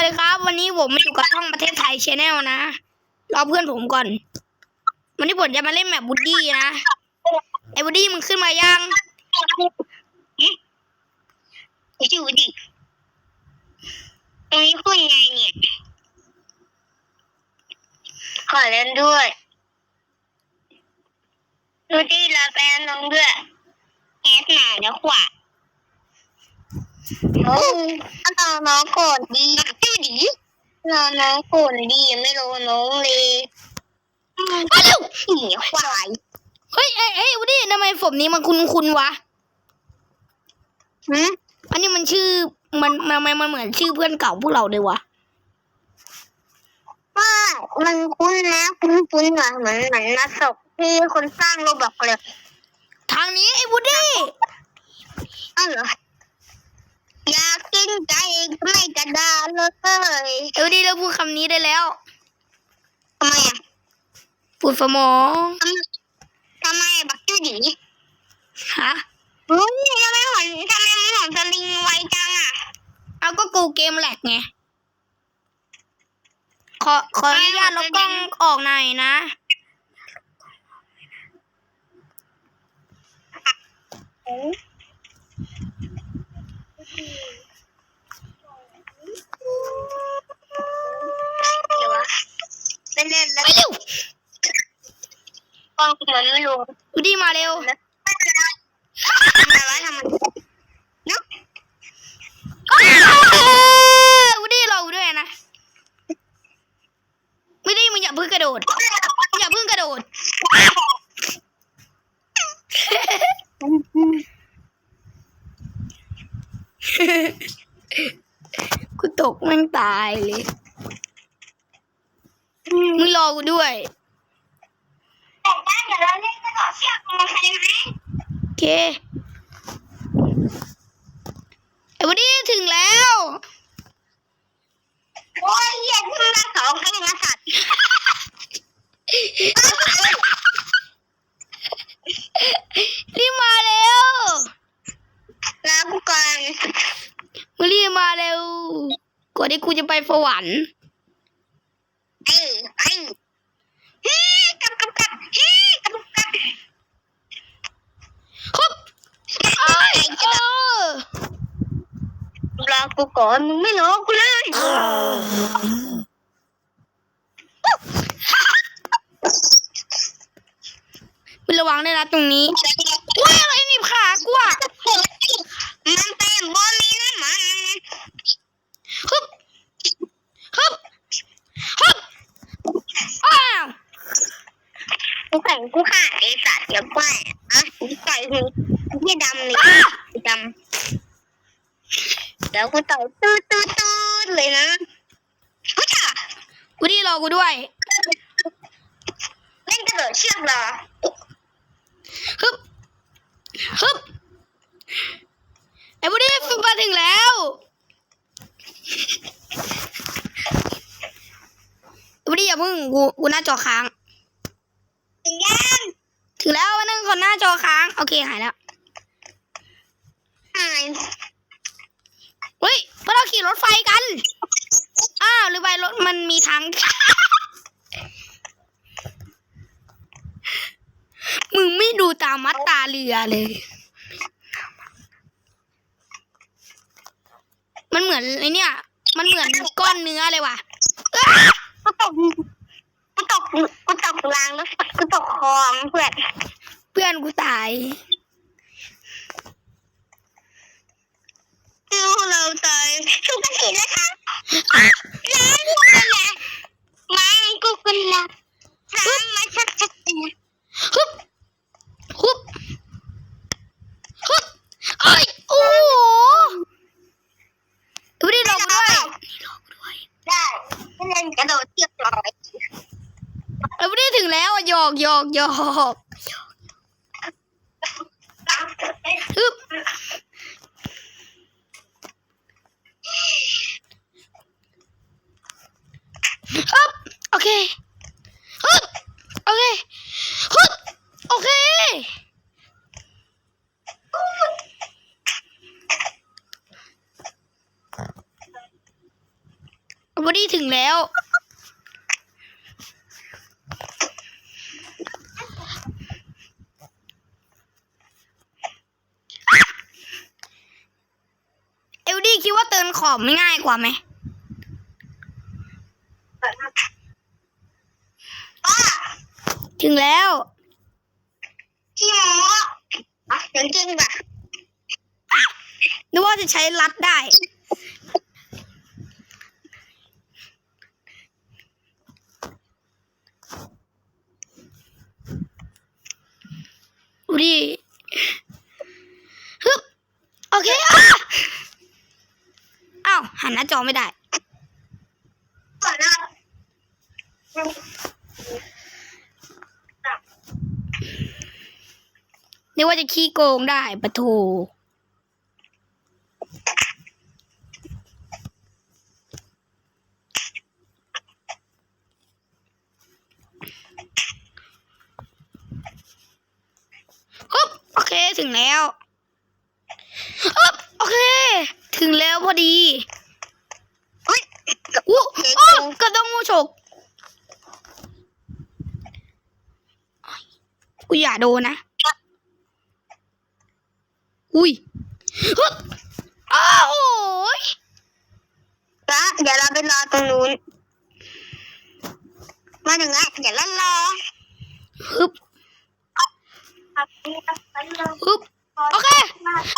วัสดีครับ วันนี้ผมมาอยู่กับช่องประเทศไทยชแนลนะรอเพื่อนผมก่อน วันนี้ผมจะมาเล่นแมปบูดดี้นะไอ้บูดดี้มึงขึ้นมายังกูชื่อดิตรงนี้พูดยังไงเนี่ยขอเล่นด้วยดูดิลาแฟนลงด้วยแอดหนาแล้วขวา โอ้น้องน้องโกรธดีชื่อดิน้องน้องโกรธดีไม่รู้น้องเลยมาเร็วหีควายเฮ้ยเอ้ยเฮ้ยบูดดี้ทำไมผมนี้มันคุ้นคุ้นๆวะหืมอันนี้มันชื่อมันมันมันมันเหมือนชื่อเพื่อนเก่าพวกเราเลยวะว่ามันคุ้นนะคุ้นคุ้นๆว่ะเหมือนเหมือนนักศพที่คนสร้างโรบอกเลยทางนี้ไอ้บูดดี้อ้าวเหรอ อยากกินไก่ไม่กระดาเลยไอ้บูดดี้เราพูดคำนี้ได้แล้วทำไมอะพูดสมองทำทำไมบักชื่อดีฮะเฮ้ยทำไมหอนทำไมมันหอนสลิงไวจังอะ เอาก็กูเกมแหลกไงขอขออนุญาตลบกล้องออกหน่อยนะเดี๋ยววะ เล่นเล่นไปแล้วเร็วกล้องเหมือนไม่รู้บูดดี้มาเร็วแล้วทำไมวะทำไมเนาะวูดดี้รอกูด้วยนะวูดดี้มึงอย่าเพิ่งกระโดด อย่าเพิ่งกระโดดกูตกแมันตายเลย มึงรอกูด้วยแต่งบ้านเดี๋ยวเราเล่นกระโดดเชือกมาใครไหมโอเคไอ้วูดดี้ถึงแล้วโอ้ยเหี้ยที่มันสองให้มาสัตว์รีบมาเร็วแล้วกูก่อนมึงรีบมาเร็วกว่าที่กูจะไปสวรรค์ เอ้ยไอ้เฮ้ยกลับกลับกลับเฮ้ยกลับกลับ ฮึบเอ้ยเออ รอ กูก่อนมึงไม่รอกูเลยมึงระวังด้วยนะตรงนี้ว้ายอะไรหนีบขากูอะมันเป็นบอมีนะมันฮึบฮึบฮึบอ้าวกูแข่งกูฆ่าไอ้สัตว์เดี๋ยวไปอะกูต่อยคือที่ดำนี่ดำ เดี๋ยวกูต่อยตื้อตื้อตื้อเลยนะกูจะวูดดี้รอกูด้วยเล่นกระโดดเชือกเหรอฮึบฮึบไอ้วูดดี้มาถึงแล้ววูดดี้อย่าเพิ่งกูกูหน้าจอค้าง ถึงยังถึงแล้ววันนึงคนหน้าจอค้าง โอเคหายแล้วหาย เฮ้ยพวกเราขี่รถไฟกัน อ้าวหรือไปรถมันมีทาง มึงไม่ดูตามมัดตาเรือเลย มันเหมือนไอเนี่ย มันเหมือนก้อนเนื้อเลยว่ะอ้ากูตกกูตกกูตกรางแล้วกูตกคลองเพื่อน เพื่อนกูตาย เราตายชุกกันทีนะคะร้านกูกันละมากูกันละร้านมาชักชักตีฮึบฮึบฮึบเอ้ยโอ้โหดูดิลงด้วยได้เล่นกระโดดเชือกลอยเราไม่ได้ถึงแล้วอะหยอกหยอกหยอกฮึบ ฮึบโอเคฮึบโอเคฮึบโอเควันนี้ถึงแล้ว เอล ดี้คิดว่าเตินขอบไม่ง่ายกว่าไหมป้าถึงแล้วพี่หมออะจริงจริงป่ะนึกว่าจะใช้รัดได้ดูดิฮึบโอเคอะอ้าวหันหน้า จอไม่ได้ก่อนนะนึกว่าจะขี้โกงได้ปะโถฮึบโอเคถึงแล้วฮึบโอเค ถึงแล้วพอดีเฮ้ย อู้อ้าวกระต้องงูฉกกูอย่าโดนนะ อุ้ยฮึบอ้าวโอ้ยแล้วเดี๋ยวเราไปรอตรงนู้น มาถึงแล้วเดี๋ยวเรารอฮึบฮึบโอเค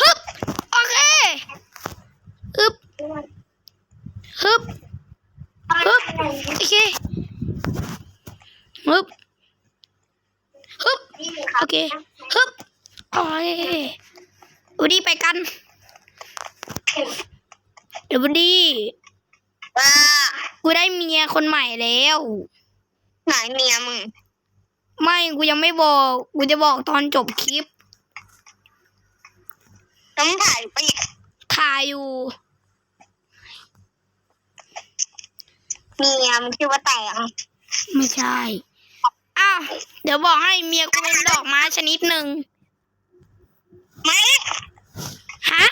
ฮึบโอเคฮึบฮึบ ฮึบโอเคฮึบฮึบโอเคฮึบโอเควันดีไปกันเดี๋ยววันดีว่ากูได้เมียคนใหม่แล้วไหนเมียมึงไม่กูยังไม่บอก กูจะบอกตอนจบคลิปต้องถ่ายไปเนี่ยถ่ายอยู่ เมียมึงชื่อว่าแตงไม่ใช่ อ้าว เดี๋ยวบอกให้เมียกูเป็นดอกไม้ชนิดหนึ่งมาลิฮะ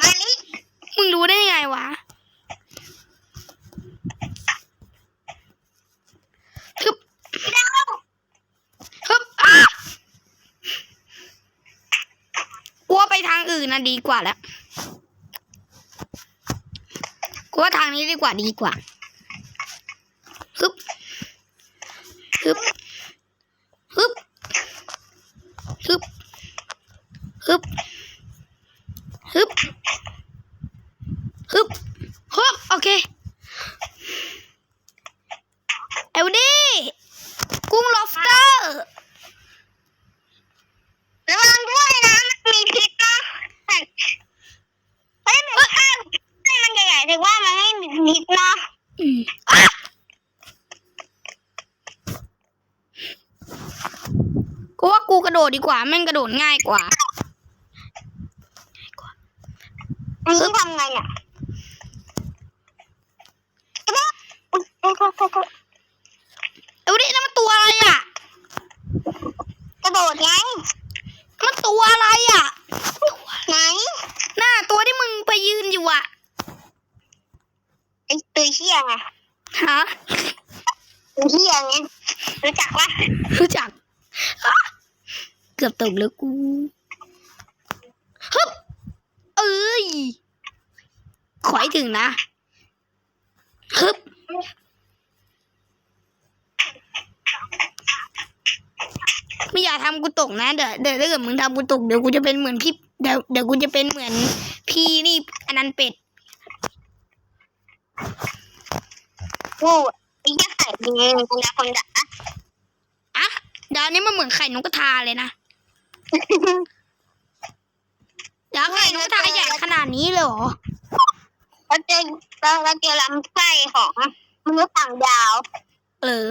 มาลิมึงรู้ได้ยังไงวะฮึบฮึบอ้ากูว่าไปทางอื่นนะดีกว่าแล้ว กูว่าทางนี้ดีกว่าดีกว่าฮึบฮึบฮึบ ฮึบ ฮึบ ฮึบ ฮึบฮึบโอเค เอลดี้ กุ้ง lobster ระวังด้วยนะมันมีพิษนะแต่เฮ้ยมันข้าวให้มันใหญ่ๆถือว่ามันไม่มีพิษนะ อืมอะกูว่ากูก ระโดดดีกว่าแม่งกระโดดง่ายกว่า อันนี้ทำไงเนี่ยอุ๊ยโทษโทษโทษโทษเอลดี้นั่นมันตัวอะไรอะ กระโดดไงมันตัวอะไรอะ ไหน หน้าตัวที่มึงไปยืนอยู่อะไอ้ตัวเหี้ยไงฮะตัวเหี้ยไงรู้จักปะรู้จักอะ เกือบตกแล้วกูฮึบเอ้ยขอให้ถึงนะฮึบไม่อยากทำกูตกนะเดี๋ยวเดี๋ยวถ้าเกิดมึงทำกูตกเดี๋ยวกูจะเป็นเหมือนพี่เดี๋ยวเดี๋ยวกูจะเป็นเหมือนพี่นี่อันนั้นเป็ดโอ้ไอ้เหี้ยไข่ดิงคนละคนด่าอะเดี๋ยวอันนี้มันเหมือนไข่นกกระทาเลยนะ เดี๋ยวไข่นกกระทาใหญ่ขนาดนี้เลยเหรอเราเจอเราเราเจอลำไส้ของมนุษย์ต่างดาวเออ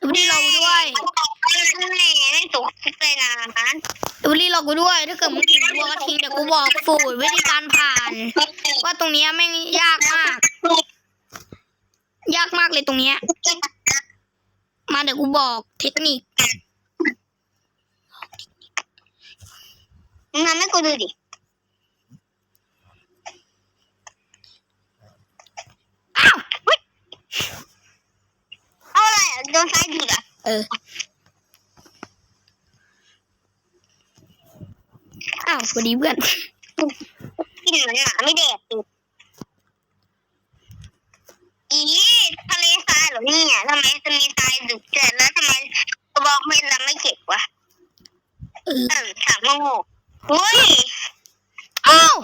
วันนี้เราด้วยไม่สุกเลยนะวันนี้เรากูด้วยถ้าเกิดมึงถึงวัวกระทิงเดี๋ยวกูบอกสูตรวิธีการผ่าน ว่าตรงเนี้ยแม่งยากมาก ยากมากเลยตรงเนี้ย มาเดี๋ยวกูบอกเทคนิค มึงทำให้กูดูดิอ้าวเอาอะไรอ่โดนไฟดูดอะเอออ้าวสวัสดีเพื่อนกินเหมือนอ่าไม่เด็อีกอีทะเลทรายเหรอเนี่ยทำไมจะมีทรายดุเดืดแล้วทำไมกรบอกไม่ดเราไม่เก็บวะเออสามโง่ เฮ้ยอ้าว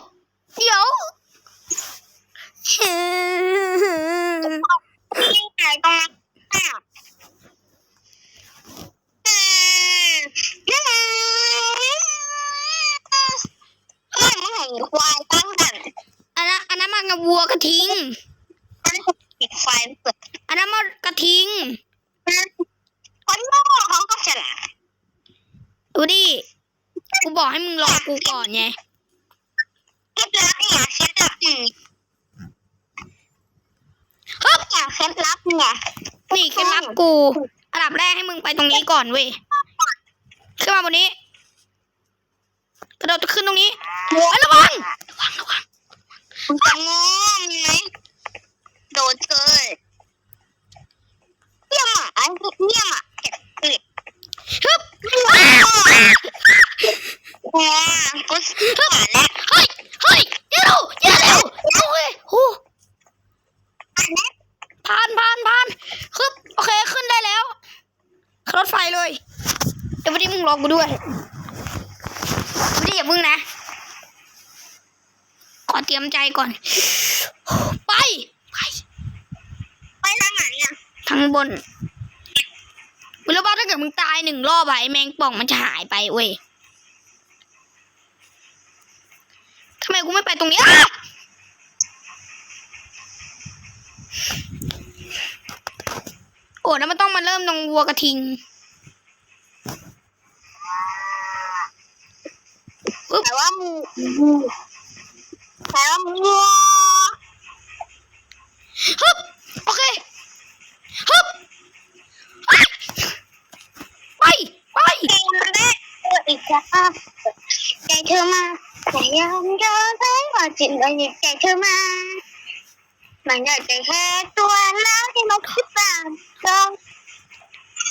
เดี๋ยวยิ่งใหญ่ตรงนั้นอ้าวอืมอืมเฮ้ยมึงเห็นควายตั้งกันอันนั้นอันนั้นมันกับวัวกระทิงมันติดไฟเปิดอันนั้นมันกระทิง คนโง่เขาก็ฉลาด ดูดิ กู บอกให้มึงรอกูก่อนไงเคล็ดลับเนี่ยเคล็ดลับนี่ฮึบอย่างเคล็ดลับเนี่ยนี่เคล็ดลับกู อันดับแรกให้มึงไปตรงนี้ก่อนเว้ยขึ้นมาบนนี้กระโดดขึ้นตรงนี้เอ้ยระวังระวังระวังมึงจะโง่มีไหมโดดเกินเยี่ยมอะอันเยี่ยมอะเก็บเกล็ดฮึบ ว้ากูผ่านแล้วเฮ้ยเฮ้ยอย่าเร็วอย่าเร็วโอ้ยโอ้ผ่านแล้วผ่านผ่านผ่านฮึบโอเคขึ้นได้แล้วขึ้นรถไฟเลยเดี๋ยววันนี้มึงรอกูด้วยวันนี้อย่าพึ่งนะขอเตรียมใจก่อน ไปไปไปทางไหนอะทางบนมึงรู้ป่ะถ้าเกิดมึงตายหนึ่งรอบอะไอแมงป่องมันจะหายไปเว้ย ทำไมกูไม่ไปตรงนี้โอ้แล้วมันต้องมาเริ่มตรงวัวกระทิงแต่ว่ามูแต่ว่ามึงบ โอเค ฮึบไป ไป ใจมันได้ตัวอีกแล้วใจเธอมาแต่ ยังเธอใช้ว่าจิตใจใจเธอมามันอยากจะแค่ตัวแล้วที่มันคิดต่างกัน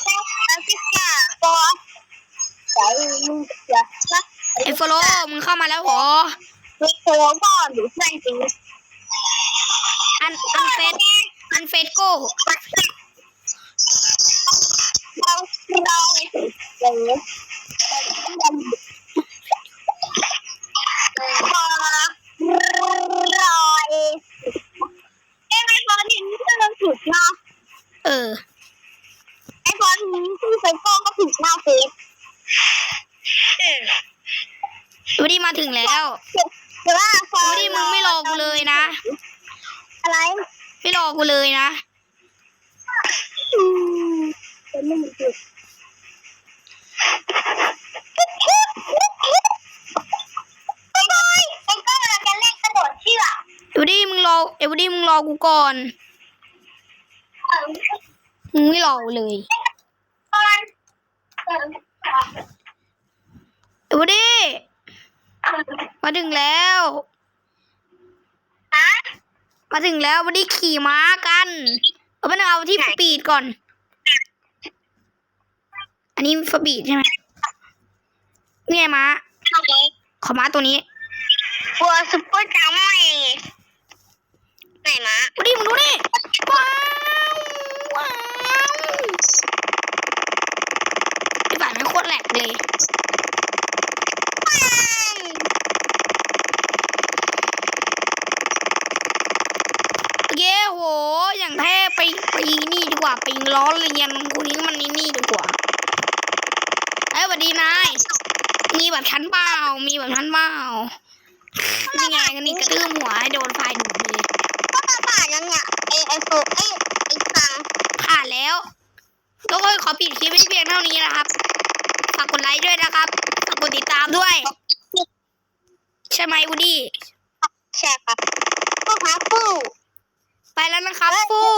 แล้วที่กาตัวใจมึงจะรักไอโฟโลมึงเข้ามาแล้วเหรอไม่ตัวพ่อหรือเพื่อนจริงอันอันเฟสอันเฟสโก้เราเราอย่างนี้พอรอยไอ้ไอ้บอลนี้ก็เราถูกเนาะ เออ ไอ้บอลนี้ที่ไฟโก้ก็ถูกเนาะเฟส ดูดิมาถึงแล้ว แต่ว่าพอ ดูดิมึงไม่รอกูเลยนะ อะไร ไม่รอกูเลยนะ อืมเป็นไม่ถูกไอ้บอยไอ้ก็เราจะเล่นกระโดดเชือก ดูดิมึงรอ เอวดิมึงรอกูก่อน มึงไม่รอกูเลยตอนเอวดิมาถึงแล้วฮะมาถึงแล้ววันนี้ขี่ม้ากันเอาไปเอาที่ไหนสปีดก่อน อันนี้สปีดใช่ไหมนี่ไงม้าโอเคขอม้าตัวนี้วัวซุปเปอร์จัมป์ ไหนมาวันนี้มึงดูนี่ว้าวว้าวไอ้ฝ่ายมันโคตรแหลกเลยโอเคโหอย่างแท้ไปไปนี่ดีกว่าไปล้อเลียนคนนี้มันนี่นี่ดีกว่าเอ้ยสวัสดีนายมีแบบชั้นเปล่ามีแบบชั้นเปล่านี่ไงกันนี่กระทืบหัวให้โดนไฟดูดเลย ก็ตาป่ายังเนี่ยไอไอโฟไอไอฟังผ่านแล้วทุกคนขอปิดคลิปไว้เพียงเท่านี้นะครับฝากกดไลค์ด้วยนะครับฝากกดติดตามด้วย ใช่ไหมวูดี้ใช่ครับผู้ครับผู้ไปแล้วนะครับฟู่